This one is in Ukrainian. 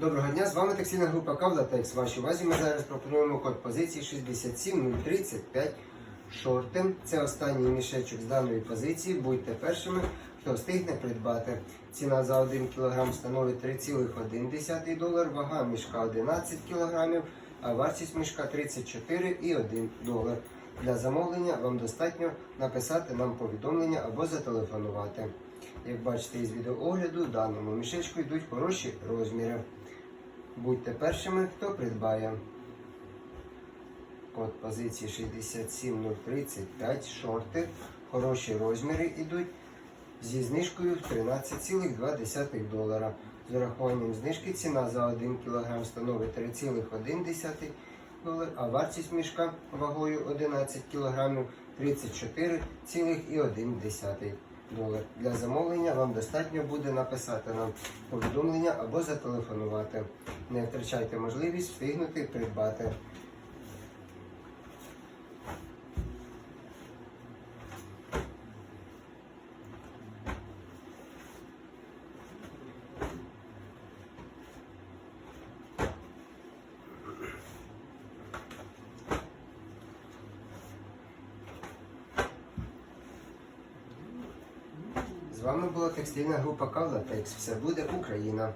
Доброго дня, з вами текстильна група Кавлатекс. Вашій увазі ми зараз пропонуємо код позиції 67035 шорти. Це останній мішечок з даної позиції. Будьте першими, хто встигне придбати. Ціна за 1 кг становить 3,1 долар, вага мішка 11 кг, а вартість мішка 34,1 долар. Для замовлення вам достатньо написати нам повідомлення або зателефонувати. Як бачите із відеоогляду, даному мішечку йдуть хороші розміри. Будьте першими, хто придбає. Код позиції 67035 шорти. Хороші розміри йдуть зі знижкою в 13,2 долара. З урахуванням знижки ціна за 1 кг становить 3,1 долар, а вартість мішка вагою 11 кг 34,1 долар. Для замовлення вам достатньо буде написати нам повідомлення або зателефонувати. Не втрачайте можливість встигнути придбати. З вами була текстильна група Кавлатекс. Все буде Україна.